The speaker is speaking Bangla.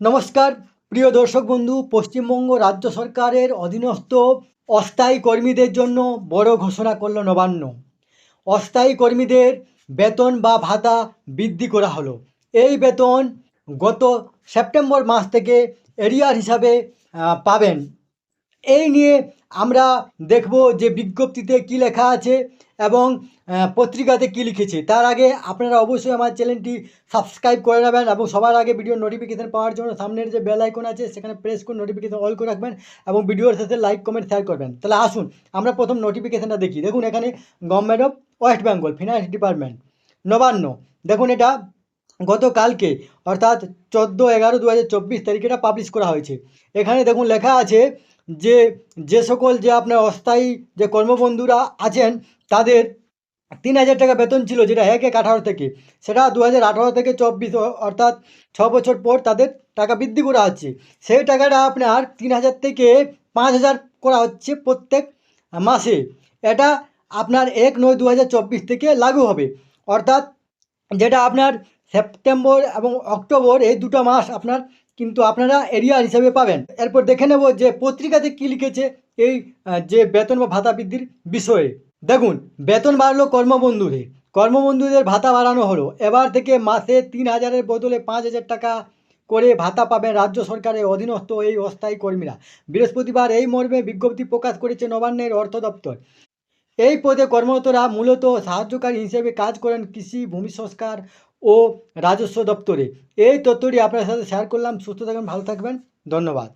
নমস্কার, প্রিয় দর্শক বন্ধু, পশ্চিমবঙ্গ রাজ্য সরকারের অধীনস্থ অস্থায়ী কর্মীদের জন্য বড় ঘোষণা করল নবান্ন। অস্থায়ী কর্মীদের বেতন বা ভাতা বৃদ্ধি করা হলো। এই বেতন গত সেপ্টেম্বর মাস থেকে এরিয়ার হিসাবে পাবেন। এই নিয়ে আমরা দেখব যে বিজ্ঞপ্তিতে কি লেখা আছে। এবং পত্রিকাতে কি লিখেছে? তার আগে আপনারা অবশ্যই আমার চ্যানেলটি সাবস্ক্রাইব করে নেবেন এবং সবার আগে ভিডিও নোটিফিকেশান পাওয়ার জন্য সামনের যে বেল আইকন আছে, সেখানে প্রেস করে নোটিফিকেশান অল করে রাখবেন এবং ভিডিওর শেষে লাইক কমেন্ট শেয়ার করবেন। তাহলে আসুন, আমরা প্রথম নোটিফিকেশানটা দেখি। দেখুন, এখানে government of West Bengal finance department Nabanna. দেখুন, এটা গতকালকে, অর্থাৎ চোদ্দ এগারো দু হাজার চব্বিশ তারিখে এটা পাবলিশ করা হয়েছে। এখানে দেখুন, লেখা আছে যে যে সকল যে আপনার অস্থায়ী যে কর্মবন্ধুরা আছেন তাদের তিন হাজার টাকা বেতন ছিল যেটা এক এক আঠারো থেকে। সেটা দু হাজার আঠারো থেকে চব্বিশ অর্থাৎ ছ বছর পর তাদের টাকা বৃদ্ধি করা হচ্ছে। সেই টাকাটা আপনার তিন হাজার থেকে পাঁচ হাজার করা হচ্ছে প্রত্যেক মাসে। এটা আপনার এক নয় দু থেকে লাগু হবে। অর্থাৎ যেটা আপনার সেপ্টেম্বর এবং অক্টোবর এই দুটো মাস আপনার কিন্তু আপনারা এরিয়া হিসাবে পাবেন। এরপর দেখে নেব যে পত্রিকাতে কী লিখেছে এই যে বেতন বা ভাতা বৃদ্ধির বিষয়ে। দেখুন, বেতন বাড়লো কর্মবন্ধুদের। কর্মবন্ধুদের ভাতা বাড়ানো হলো। এবার থেকে মাসে তিন হাজারের বদলে পাঁচ হাজার টাকা করে ভাতা পাবেন রাজ্য সরকারের অধীনস্থ এই অস্থায়ী কর্মীরা। বৃহস্পতিবার এই মর্মে বিজ্ঞপ্তি প্রকাশ করেছে নবান্নের অর্থ দপ্তর। এই পদে কর্মরতরা মূলত সাহায্যকারী হিসেবে কাজ করেন কৃষি, ভূমি সংস্কার ও রাজস্ব দপ্তরে। এই তথ্যটি আপনার সাথে শেয়ার করলাম। সুস্থ থাকবেন, ভালো থাকবেন। ধন্যবাদ।